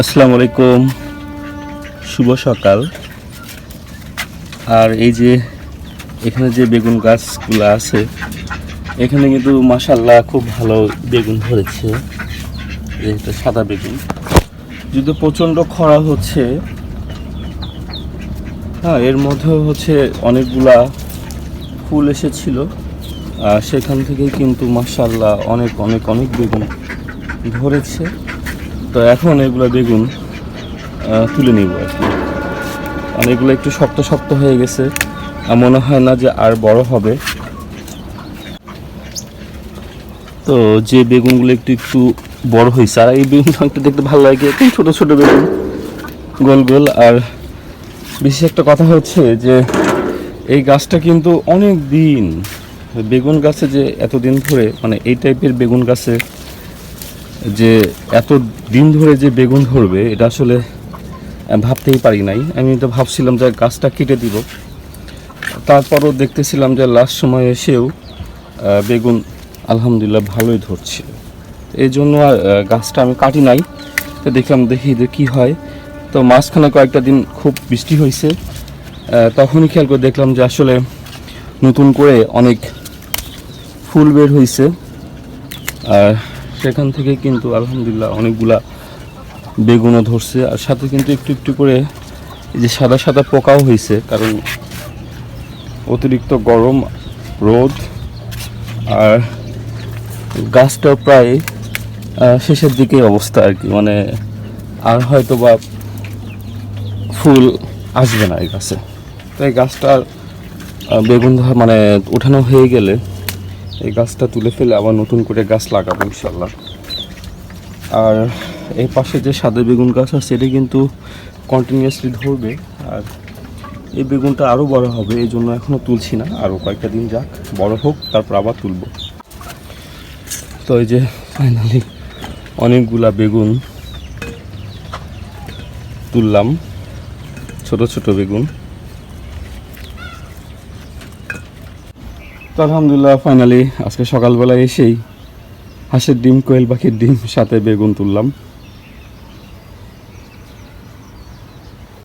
আসসালামু আলাইকুম। শুভ সকাল। আর এই যে এখানে যে বেগুন গাছগুলো আছে, এখানে কিন্তু মাসাল্লাহ খুব ভালো বেগুন ধরেছে। একটা সাদা বেগুন। যদি প্রচণ্ড খরা হচ্ছে হ্যাঁ এর মধ্যে হচ্ছে অনেকগুলা ফুল এসেছিল। আর সেখান থেকে কিন্তু মাসাল্লাহ অনেক অনেক অনেক বেগুন ধরেছে। তো এখন এগুলো বেগুন তুলে নিব আর কি। কারণ এগুলো একটু শক্ত শক্ত হয়ে গেছে। মনে হয় না যে আর বড় হবে। তো যে বেগুনগুলো একটু একটু বড় হয়েছে আর এই বেগুনটা একটু দেখতে ভালো লাগে। একটু ছোটো ছোটো বেগুন, গোল গোল। আর বিশেষ একটা কথা হচ্ছে যে, এই গাছটা কিন্তু অনেক দিন, বেগুন গাছে যে এতদিন ধরে মানে এই টাইপের বেগুন গাছে যে এত দিন ধরে যে বেগুন ধরবে, এটা আসলে ভাবতেই পারি নাই। আমি তো ভাবছিলাম যে গাছটা কেটে দিব। তারপরও দেখতেছিলাম যে লাস্ট সময় এসেও বেগুন আলহামদুলিল্লাহ ভালোই ধরছিল এই জন্য গাছটা আমি কাটি নাই। তো দেখলাম দেখি যে কী হয়। তো মাঝখানে কয়েকটা দিন খুব বৃষ্টি হয়েছে। তখনই খেয়াল করে দেখলাম যে আসলে নতুন করে অনেক ফুল বের হয়েছে। আর সেখান থেকে কিন্তু আলহামদুলিল্লাহ অনেকগুলা বেগুনও ধরছে। আর সাথে কিন্তু একটু একটু করে এই যে সাদা সাদা পোকাও হয়েছে কারণ অতিরিক্ত গরম রোদ আর গাছটাও প্রায় শেষের দিকে অবস্থা আর কি। মানে আর হয়তো বা ফুল আসবে না এই গাছে। তো এই গাছটার আহ, বেগুন ধর মানে ওঠানো হয়ে গেলে এই গাছটা তুলে ফেলে আবার নতুন করে গাছ লাগাবো ইনশাল্লাহ আর এই পাশে যে সাদা বেগুন গাছ আছে, এটা কিন্তু কন্টিনিউয়াসলি ধরবে। আর এই বেগুনটা আরও বড় হবে, এই জন্য এখনও তুলছি না। আরও কয়েকটা দিন যাক, বড় হোক, তারপর আবার তুলব। তো এই যে ফাইনালি অনেকগুলা বেগুন তুললাম, ছোট ছোট বেগুন। তো আলহামদুলিল্লাহ ফাইনালি আজকে সকালবেলায় এসেই হাঁসের ডিম কোয়েল পাখির ডিম সাথে বেগুন তুললাম।